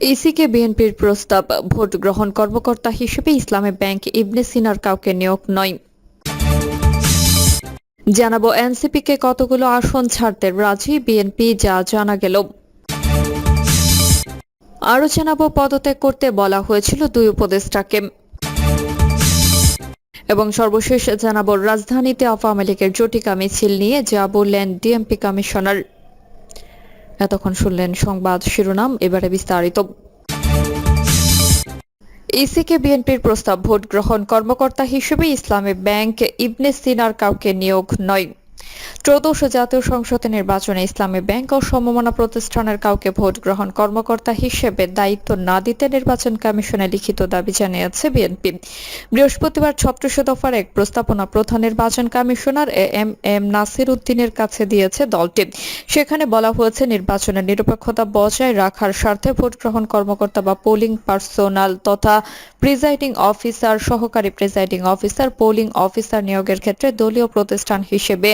ইসিকে বিএনপির প্রস্তাব, ভোট গ্রহণ কর্মকর্তা হিসেবে ইসলামী ব্যাংক ইবনে সিনার কাউকে নিয়োগ নয়। জানাব এনসিপিকে কতগুলো আসন ছাড়তে রাজি বিএনপি যা জানা গেল। আরও জানাব পদত্যাগ করতে বলা হয়েছিল দুই উপদেষ্টাকে। এবং সর্বশেষ জানাব রাজধানীতে আওয়ামী লীগের জটিকা মিছিল নিয়ে যা বললেন ডিএমপি কমিশনার। এতক্ষণ শুনলেন সংবাদ শিরোনাম, এবারে বিস্তারিত। ইসিকে বিএনপির প্রস্তাব ভোট গ্রহণ কর্মকর্তা হিসেবে ইসলামী ব্যাংক ইবনে সিনার কাউকে নিয়োগ নয়। ত্রয়োদশ জাতীয় সংসদ নির্বাচনে ইসলামী ব্যাংক ও সমমনা প্রতিষ্ঠানের কাউকে ভোট গ্রহণ কর্মকর্তা হিসেবে দায়িত্ব না দিতে নির্বাচন কমিশনে লিখিত দাবি জানিয়েছে বিএনপি। বৃহস্পতিবার ছত্রিশ দফার এক প্রস্তাবনা প্রধান নির্বাচন commissioner A M M Nasir উদ্দিনের কাছে দিয়েছে দলটি। সেখানে বলা হয়েছে, নির্বাচনের নিরপেক্ষতা বজায় রাখার স্বার্থে ভোট গ্রহণ কর্মকর্তা বা পোলিং পার্সোনাল তথা প্রিজাইডিং অফিসার, সহকারী প্রিজাইডিং অফিসার, পোলিং অফিসার নিয়োগের ক্ষেত্রে দলীয় প্রতিষ্ঠান হিসেবে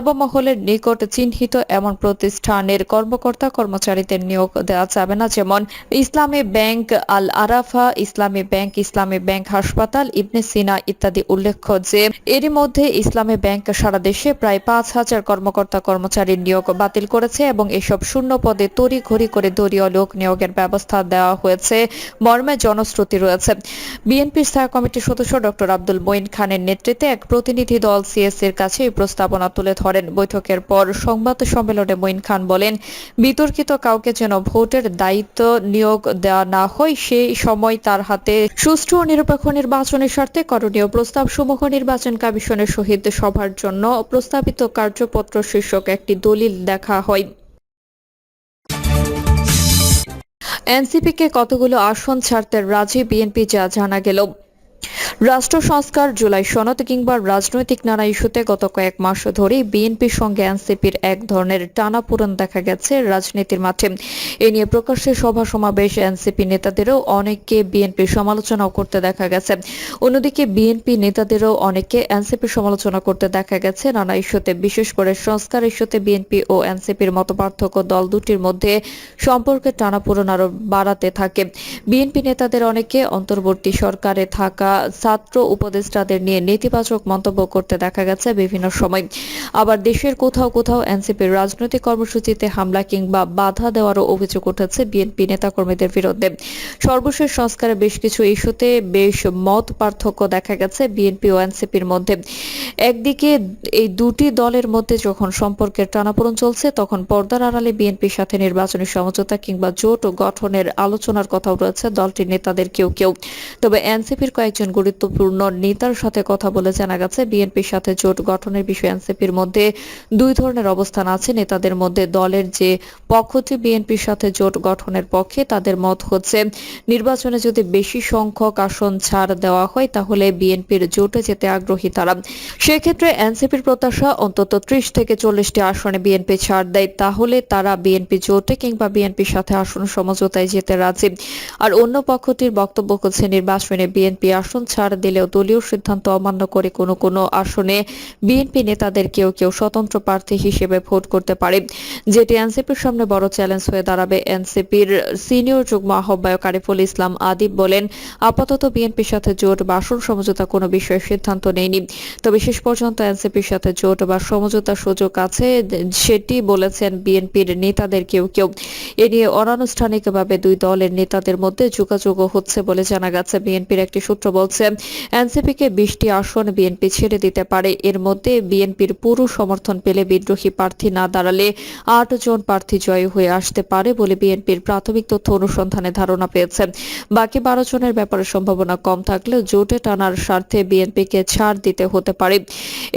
সর্বমহলের নিকট চিহ্নিত এমন প্রতিষ্ঠানের কর্মকর্তা কর্মচারীদের নিয়োগ দেওয়া যাবে না, যেমন ইসলামী ব্যাংক আল আরাফা ইসলামী ব্যাংক ইসলামী ব্যাংক হাসপাতাল, ইবনে সিনা ইত্যাদি উল্লেখ্য যে এরই মধ্যে ইসলামী ব্যাংক সারা দেশে প্রায় পাঁচ হাজার কর্মকর্তা কর্মচারীর নিয়োগ বাতিল করেছে এবং এসব শূন্য পদে তড়িঘড়ি করে দলীয় লোক নিয়োগের ব্যবস্থা দেওয়া হয়েছে, মর্মে জনশ্রুতি রয়েছে। বিএনপির স্থায়ী কমিটির সদস্য ডক্টর আব্দুল মঈন খানের নেতৃত্বে এক প্রতিনিধি দল সিএসির কাছে এই প্রস্তাবনা তুলে ধরেন। বৈঠকের পর সংবাদ সম্মেলনে মঈন খান বলেন, বিতর্কিত কাউকে যেন ভোটের দায়িত্ব নিয়োগ দেওয়া না হয় সেই সময় তার হাতে সুষ্ঠু ও নিরপেক্ষ নির্বাচনের স্বার্থে করণীয় প্রস্তাব সমূহ নির্বাচন কমিশনের সহিত সভার জন্য প্রস্তাবিত কার্যপত্র শীর্ষক একটি দলিল দেখা হয়। এনসিপিকে কতগুলো আসন ছাড়তে রাজি বিএনপি যা জানা গেল। রাষ্ট্র সংস্কার জুলাই সনদ কিংবা রাজনৈতিক নানা ইস্যুতে গত কয়েক মাস ধরে বিএনপির সঙ্গে এনসিপির এক ধরনের টানাপোড়েন দেখা গেছে রাজনীতির মাঠে। এ নিয়ে প্রকাশ্যে সভা সমাবেশ এনসিপি নেতাদেরও অনেককে বিএনপির সমালোচনাও করতে দেখা গেছে। অন্যদিকে বিএনপি নেতাদেরও অনেকে এনসিপির সমালোচনা করতে দেখা গেছে নানা ইস্যুতে। বিশেষ করে সংস্কার ইস্যুতে বিএনপি ও এনসিপির মতপার্থক্য দল দুটির মধ্যে সম্পর্কের টানাপোড়েন আরও বাড়াতে থাকে। বিএনপি নেতাদের অনেকে অন্তর্বর্তী সরকারে থাকা ছাত্র উপদেষ্টাদের নিয়ে নেতিবাচক মন্তব্য করতে দেখা গেছে বিভিন্ন সময়। আবার দেশের কোথাও কোথাও এনসিপির রাজনৈতিক কর্মসূচিতে হামলা কিংবা বাধা দেওয়ারও অভিযোগ উঠেছে বিএনপি নেতাকর্মীদের বিরুদ্ধে। সর্বশেষ সংস্কারে বেশ কিছু ইস্যুতে বেশ মত পার্থক্য দেখা গেছে বিএনপি ও এনসিপির মধ্যে। একদিকে এই দুটি দলের মধ্যে যখন সম্পর্কের টানাপোড়ন চলছে, তখন পর্দার আড়ালে বিএনপির সাথে নির্বাচনী সমঝোতা কিংবা জোট গঠনের আলোচনার কথাও রয়েছে দলটির নেতাদের কেউ কেউ। তবে এনসিপির কয়েকজন গুরুত্বপূর্ণ নেতার সাথে কথা বলে জানা গেছে, বিএনপির সাথে জোট গঠনের বিষয়ে এনসিপির মধ্যে দুই ধরনের অবস্থান আছে। নেতাদের মধ্যে দলের যে পক্ষটি বিএনপির সাথে জোট গঠনের পক্ষে তাদের মত হচ্ছে, নির্বাচনে যদি বেশি সংখ্যক আসন ছাড় দেওয়া হয়, তাহলে বিএনপির জোটে যেতে আগ্রহী তারা। সেক্ষেত্রে এনসিপির প্রত্যাশা, অন্তত ত্রিশ থেকে চল্লিশটি আসনে বিএনপি ছাড় দেয়, তাহলে তারা বিএনপি জোটে কিংবা বিএনপির সাথে আসন সমঝোতায় যেতে রাজি। আর অন্য পক্ষটির বক্তব্য হচ্ছে, নির্বাচনে বিএনপি আসন ছাড় দিলেও দলীয় সিদ্ধান্ত অমান্য করে কোনো কোনো আসনে বিএনপি নেতাদের কেউ কেউ স্বতন্ত্র প্রার্থী হিসেবে ভোট করতে পারে। যেটি এনসিপির সামনে বড় চ্যালেঞ্জ হয়ে দাঁড়াবে। এনসিপির সিনিয়র যুগ্ম আহ্বায়ক আরিফুল ইসলাম আদিব বলেন, আপাতত বিএনপির সাথে জোট বা আসন সমঝোতা কোনো বিষয়ে সিদ্ধান্ত নেয়নি। তবে শেষ পর্যন্ত এনসিপির সাথে জোট বা সমঝোতার সুযোগ আছে সেটি বলেছেন বিএনপির নেতাদের কেউ। কেউ এ নিয়ে অনানুষ্ঠানিকভাবে দুই দলের নেতাদের মধ্যে যোগাযোগও হচ্ছে বলে জানা গেছে। বিএনপির একটি সূত্র বলছে, এনসিপিকে বিশটি আসন বিএনপি ছেড়ে দিতে পারে। এর মধ্যে বিএনপির পুরো সমর্থন পেলে বিদ্রোহী প্রার্থী না দাঁড়ালে আট জন প্রার্থী জয়ী হয়ে আসতে পারে বলে বিএনপির প্রাথমিক তথ্য অনুসন্ধানে ধারণা পেয়েছে। বাকি বারো জনের ব্যাপারে সম্ভাবনা কম থাকলেও জোটে টানার স্বার্থে বিএনপিকে ছাড় দিতে হতে পারে।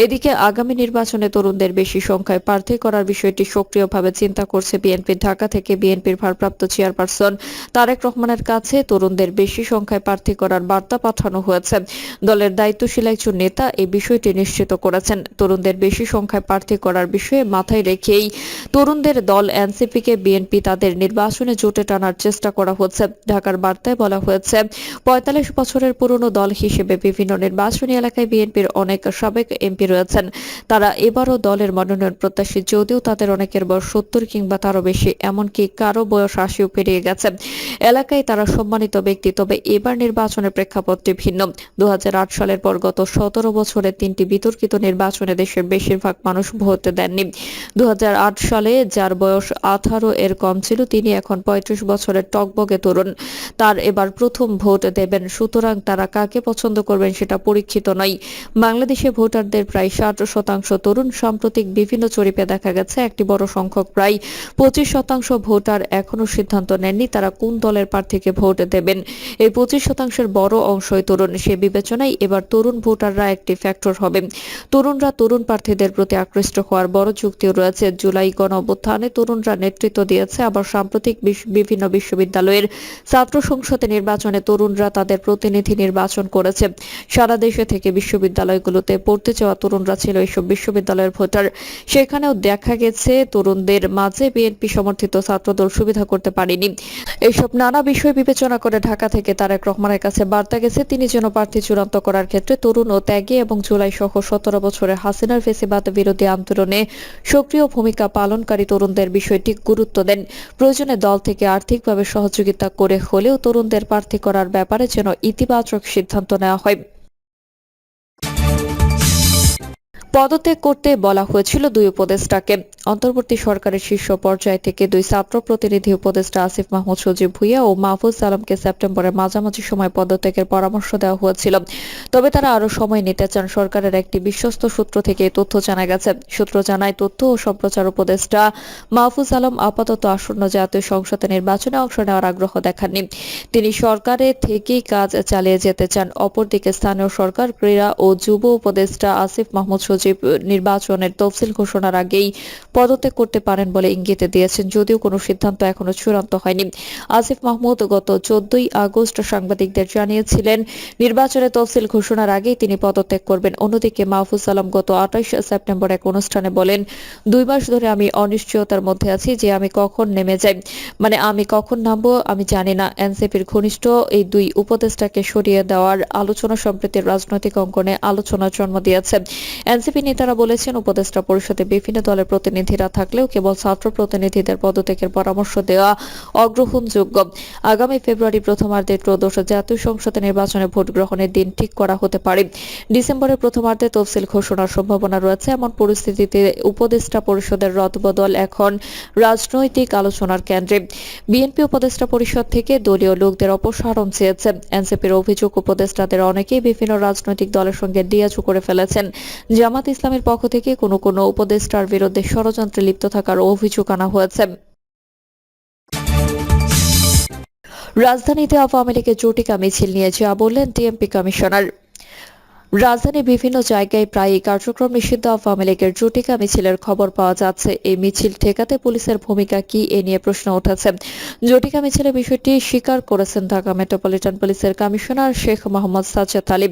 এদিকে আগামী নির্বাচনে তরুণদের বেশি সংখ্যায় প্রার্থী করার বিষয়টি সক্রিয়ভাবে চিন্তা করছে বিএনপি। ঢাকা থেকে বিএনপির ভারপ্রাপ্ত চেয়ারপারসন তারেক রহমানের কাছে তরুণদের বেশি সংখ্যায় প্রার্থী করার বার্তা পাঠানো পাঠানো হয়েছে। দলের দায়িত্বশীল একজন নেতা এই বিষয়টি নিশ্চিত করেছেন। তরুণদের বেশি সংখ্যায় প্রার্থী করার বিষয়ে মাথায় রেখেই তরুণদের দল এনসিপিকে বিএনপি তাদের নির্বাচনে জোটে টানার চেষ্টা করা হচ্ছে। ঢাকার বার্তায় বলা হয়েছে, পঁয়তাল্লিশ বছরের পুরনো দল হিসেবে বিভিন্ন নির্বাচনী এলাকায় বিএনপির অনেক সাবেক এমপি রয়েছেন। তারা এবারও দলের মনোনয়ন প্রত্যাশী, যদিও তাদের অনেকের বয়স সত্তর কিংবা তারও বেশি, এমনকি কারও বয়স আশিও পেরিয়ে গেছে। এলাকায় তারা সম্মানিত ব্যক্তি, তবে এবার নির্বাচনের প্রেক্ষাপটটি ভিন্ন। দু সালের পর গত সতেরো বছরে তিনটি বিতর্কিত নির্বাচনে দেশের বেশিরভাগ মানুষ ভোট দেননি। দু সালে যার বয়স আঠারো এর কম ছিল, তিনি এখন পঁয়ত্রিশ বছরের টকবগে তরুণ। তার এবার প্রথম ভোট দেবেন, সুতরাং তারা কাকে পছন্দ করবেন সেটা পরীক্ষিত নয়। বাংলাদেশে ভোটারদের প্রায় ষাট শতাংশ তরুণ, সাম্প্রতিক বিভিন্ন জরিপে দেখা গেছে একটি বড় সংখ্যক প্রায় পঁচিশ শতাংশ ভোটার এখনও সিদ্ধান্ত নেননি তারা কোন দলের প্রার্থীকে ভোট দেবেন। এই পঁচিশ শতাংশের বড় অংশই তরুণ সে বিবেচনায় এবার তরুণ ভোটাররা একটি ফ্যাক্টর হবে। তরুণরা তরুণ প্রার্থীদের প্রতি আকৃষ্ট হওয়ার বড় যুক্তিও রয়েছে। জুলাই গণ অভ্যুত্থানে তরুণরা নেতৃত্ব দিয়েছে আবার সাম্প্রতিক বিভিন্ন বিশ্ববিদ্যালয়ের ছাত্র সংসদে নির্বাচনে তরুণরা তাদের প্রতিনিধি নির্বাচন করেছে। সারা দেশে থেকে বিশ্ববিদ্যালয়গুলোতে পড়তে চাওয়া তরুণরা ছিল এইসব বিশ্ববিদ্যালয়ের ভোটার। সেখানেও দেখা গেছে তরুণদের মাঝে বিএনপি সমর্থিত ছাত্রদল সুবিধা করতে পারেনি। এইসব নানা বিষয় বিবেচনা করে ঢাকা থেকে তারেক রহমানের কাছে বার্তা গেছে। তিনি যেন প্রার্থী চূড়ান্ত করার ক্ষেত্রে তরুণ ও ত্যাগী এবং জুলাই সহ সতেরো বছরের হাসিনার ফেসিবাদ বিরোধী আন্দোলনে সক্রিয় ভূমিকা পালনকারী তরুণদের বিষয়টি গুরুত্ব দেন। প্রয়োজনে দল থেকে আর্থিকভাবে সহযোগিতা করে হলেও তরুণদের প্রার্থী করার ব্যাপারে যেন ইতিবাচক সিদ্ধান্ত নেওয়া হয়। পদত্যাগ করতে বলা হয়েছিল দুই উপদেষ্টাকে। অন্তর্বর্তী সরকারের শীর্ষ পর্যায় থেকে দুই ছাত্র প্রতিনিধি উপদেষ্টা আসিফ মাহমুদ, সজীব ভুইয়া ও মাহফুজ আলমকে সেপ্টেম্বরের মাঝামাঝি সময় পদত্যাগের পরামর্শ দেওয়া হয়েছিল। তবে তারা আরও সময় নিতে চান। সরকারের একটি বিশ্বস্ত সূত্র থেকে তথ্য জানা গেছে। সূত্র জানায়, তথ্য ও সম্প্রচার উপদেষ্টা মাহফুজ আলম আপাতত আসন্ন জাতীয় সংসদে নির্বাচনে অংশ নেওয়ার আগ্রহ দেখাননি। তিনি সরকারে থেকেই কাজ চালিয়ে যেতে চান। অপরদিকে স্থানীয় সরকার ক্রীড়া ও যুব উপদেষ্টা আসিফ মাহমুদ, সজীব নির্বাচনের তফসিল ঘোষণার আগেই পদত্যাগ করতে পারেন বলে ইঙ্গিত দিয়েছেন, যদিও কোনো সিদ্ধান্ত এখনও চূড়ান্ত হয়নি। আসিফ মাহমুদ গত চোদ্দই আগস্ট সাংবাদিকদের জানিয়েছিলেন নির্বাচনের তফসিল ঘোষণার আগেই তিনি পদত্যাগ করবেন। অন্যদিকে মাহফুজ আলম গত আঠাশ সেপ্টেম্বর এক অনুষ্ঠানে বলেন, দুই মাস ধরে আমি অনিশ্চয়তার মধ্যে আছি যে আমি কখন নেমে যাই। মানে আমি কখন নামবো আমি জানি না। এনসিপির ঘনিষ্ঠ এই দুই উপদেষ্টাকে সরিয়ে দেওয়ার আলোচনা সম্প্রীতির রাজনৈতিক অঙ্গনে আলোচনার জন্ম দিয়েছে। এনসিপি নেতারা বলেছেন, উপদেষ্টা পরিষদে বিভিন্ন দলের প্রতিনিধিরা থাকলেও কেবল ছাত্র প্রতিনিধিদের পদত্যাগের পরামর্শ দেওয়া অগ্রহণযোগ্য। আগামী ফেব্রুয়ারি প্রথমার্ধে ত্রয়োদশ জাতীয় সংসদে নির্বাচনে ভোট গ্রহণের দিন ঠিক করা হতে পারে। ডিসেম্বরের প্রথমার্ধে তফসিল ঘোষণার সম্ভাবনা রয়েছে। এমন পরিস্থিতিতে উপদেষ্টা পরিষদের রদবদল এখন রাজনৈতিক আলোচনার কেন্দ্রে। বিএনপি উপদেষ্টা পরিষদ থেকে দলীয় লোকদের অপসারণ চেয়েছে। এনসিপির অভিযোগ, উপদেষ্টাদের অনেকেই বিভিন্ন রাজনৈতিক দলের সঙ্গে ডিয়াচু করে ফেলেছেন। জামাত ইসলামের পক্ষ থেকে কোনো কোনো উপদেষ্টার বিরুদ্ধে ষড়যন্ত্রে লিপ্ত থাকার অভিযোগ আনা হয়েছে। রাজধানীতে আওয়ামী লীগের জটিকা মিছিল নিয়েছে বললেন ডিএমপি কমিশনার। রাজধানীর বিভিন্ন জায়গায় প্রায়ই কার্যক্রম নিষিদ্ধ। আওয়ামী লীগের জটিকা মিছিলের খবর পাওয়া যাচ্ছে। এই মিছিল ঠেকাতে পুলিশের ভূমিকা কি এ নিয়ে প্রশ্ন উঠেছে। জটিকা মিছিলের বিষয়টি স্বীকার করেছেন ঢাকা মেট্রোপলিটন পুলিশের কমিশনার শেখ মোহাম্মদ সাজ্জাদ আলী।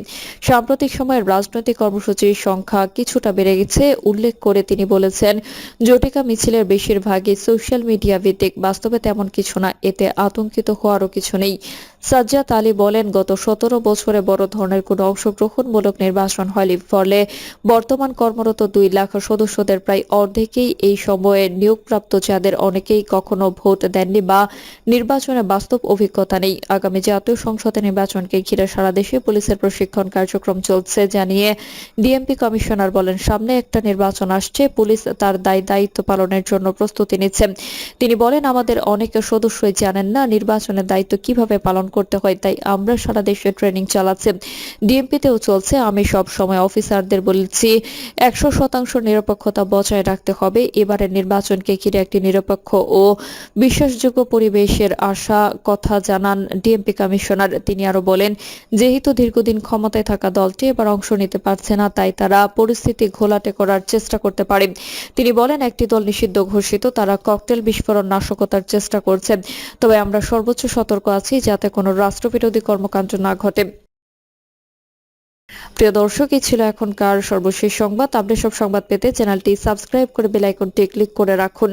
সাম্প্রতিক সময়ের রাজনৈতিক কর্মসূচির সংখ্যা কিছুটা বেড়ে গেছে, উল্লেখ করে তিনি বলেছেন, জটিকা মিছিলের বেশিরভাগই সোশ্যাল মিডিয়া ভিত্তিক, বাস্তবে তেমন কিছু না, এতে আতঙ্কিত হওয়ারও কিছু নেই। সাজ্জাদ আলী বলেন, গত সতেরো বছরে বড় ধরনের কোনো অংশগ্রহণমূলক নির্বাচন হয়নি। ফলে বর্তমান কর্মরত দুই লাখ সদস্যদের প্রায় অর্ধেকেই এই সময়ে নিয়োগপ্রাপ্ত, যাদের অনেকেই কখনো ভোট দেননি বা নির্বাচনে বাস্তব অভিজ্ঞতা নেই। আগামী জাতীয় সংসদে নির্বাচনকে ঘিরে সারা দেশে পুলিশের প্রশিক্ষণ কার্যক্রম চলছে জানিয়ে ডিএমপি কমিশনার বলেন, সামনে একটা নির্বাচন আসছে, পুলিশ তার দায় দায়িত্ব পালনের জন্য প্রস্তুতি নিচ্ছে। তিনি বলেন, আমাদের অনেক সদস্যই জানেন না নির্বাচনের দায়িত্ব কীভাবে পালন করতে হয়, তাই আমরা সারা দেশে ট্রেনিং চালাচ্ছি। ডিএমপিতেও চলছে, আমি সব সময় অফিসারদের বলছি, একশো শতাংশ নিরপেক্ষতা বজায় রাখতে হবে, এবারের নির্বাচনকে ঘিরে একটি নিরপেক্ষ ও বিশ্বাসযোগ্য পরিবেশের আশা কথা জানান ডিএমপি কমিশনার তিনি আরও বলেন, যেহেতু দীর্ঘদিন ক্ষমতায় থাকা দলটি এবার অংশ নিতে পারছে না, তাই তারা পরিস্থিতি ঘোলাটে করার চেষ্টা করতে পারে। তিনি বলেন, একটি দল নিষিদ্ধ ঘোষিত, তারা ককটেল বিস্ফোরণ নাশকতার চেষ্টা করছে, তবে আমরা সর্বোচ্চ সতর্ক আছি যাতে কোনো রাষ্ট্রবিরোধী কর্মকাণ্ড না ঘটে। প্রিয় দর্শক ছিল এখনকার সর্বশেষ সংবাদ। আপনি সব সংবাদ পেতে চ্যানেলটি সাবস্ক্রাইব করে বেল আইকনটি ক্লিক করে রাখুন।